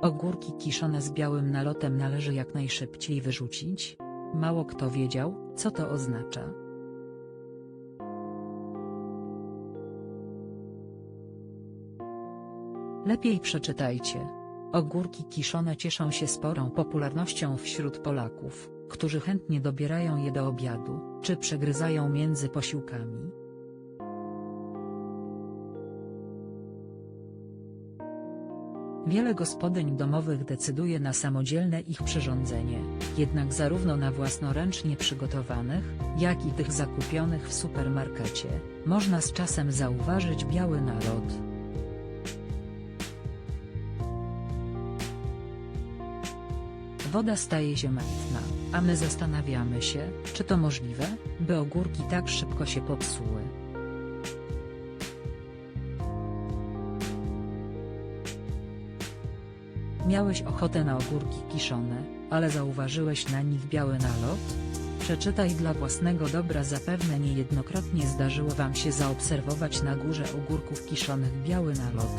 Ogórki kiszone z białym nalotem należy jak najszybciej wyrzucić. Mało kto wiedział, co to oznacza. Lepiej przeczytajcie. Ogórki kiszone cieszą się sporą popularnością wśród Polaków, którzy chętnie dobierają je do obiadu, czy przegryzają między posiłkami. Wiele gospodyń domowych decyduje na samodzielne ich przyrządzenie, jednak zarówno na własnoręcznie przygotowanych, jak i tych zakupionych w supermarkecie, można z czasem zauważyć biały nalot. Woda staje się mętna, a my zastanawiamy się, czy to możliwe, by ogórki tak szybko się popsuły. Miałeś ochotę na ogórki kiszone, ale zauważyłeś na nich biały nalot? Przeczytaj dla własnego dobra zapewne niejednokrotnie zdarzyło Wam się zaobserwować na górze ogórków kiszonych biały nalot.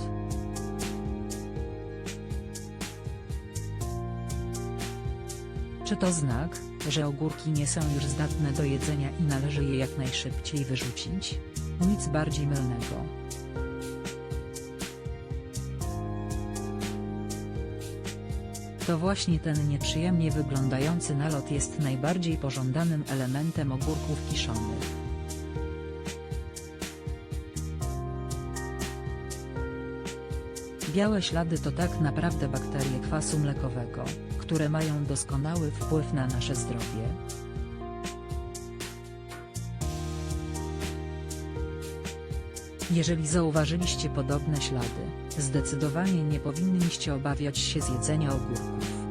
Czy to znak, że ogórki nie są już zdatne do jedzenia i należy je jak najszybciej wyrzucić? Nic bardziej mylnego. To właśnie ten nieprzyjemnie wyglądający nalot jest najbardziej pożądanym elementem ogórków kiszonych. Białe ślady to tak naprawdę bakterie kwasu mlekowego, które mają doskonały wpływ na nasze zdrowie. Jeżeli zauważyliście podobne ślady, zdecydowanie nie powinniście obawiać się zjedzenia ogórków.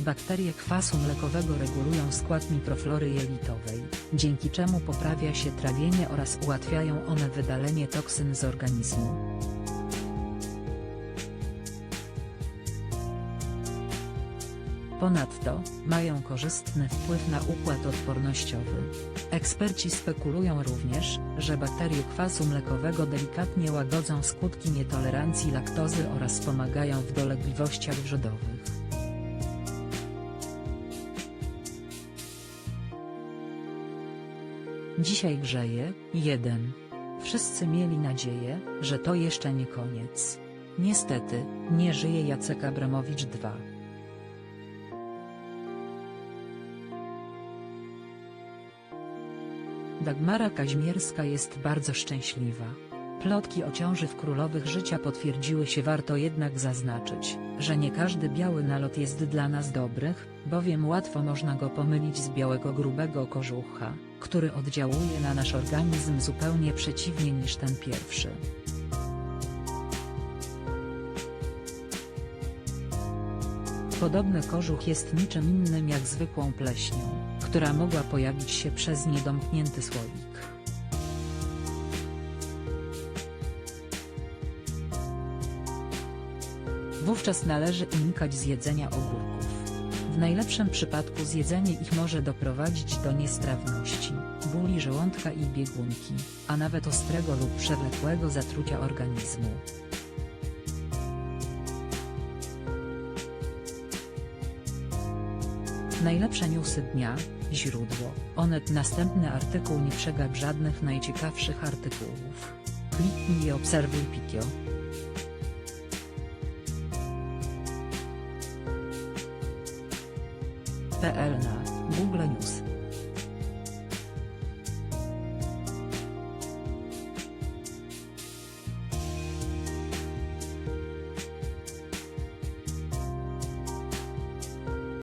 Bakterie kwasu mlekowego regulują skład mikroflory jelitowej, dzięki czemu poprawia się trawienie oraz ułatwiają one wydalenie toksyn z organizmu. Ponadto, mają korzystny wpływ na układ odpornościowy. Eksperci spekulują również, że bakterie kwasu mlekowego delikatnie łagodzą skutki nietolerancji laktozy oraz pomagają w dolegliwościach wrzodowych. Dzisiaj grzeje, 1. Wszyscy mieli nadzieję, że to jeszcze nie koniec. Niestety, nie żyje Jacek Abramowicz 2. Dagmara Kaźmierska jest bardzo szczęśliwa. Plotki o ciąży w królowych życia potwierdziły się warto jednak zaznaczyć, że nie każdy biały nalot jest dla nas dobrych, bowiem łatwo można go pomylić z białego grubego kożucha, który oddziałuje na nasz organizm zupełnie przeciwnie niż ten pierwszy. Podobny kożuch jest niczym innym jak zwykłą pleśnią, która mogła pojawić się przez niedomknięty słoik. Wówczas należy unikać zjedzenia ogórków. W najlepszym przypadku zjedzenie ich może doprowadzić do niestrawności, bóli żołądka i biegunki, a nawet ostrego lub przewlekłego zatrucia organizmu. Najlepsze newsy dnia, źródło, Onet Następny artykuł nie przegap żadnych najciekawszych artykułów. Kliknij i obserwuj Pikio. PL na Google News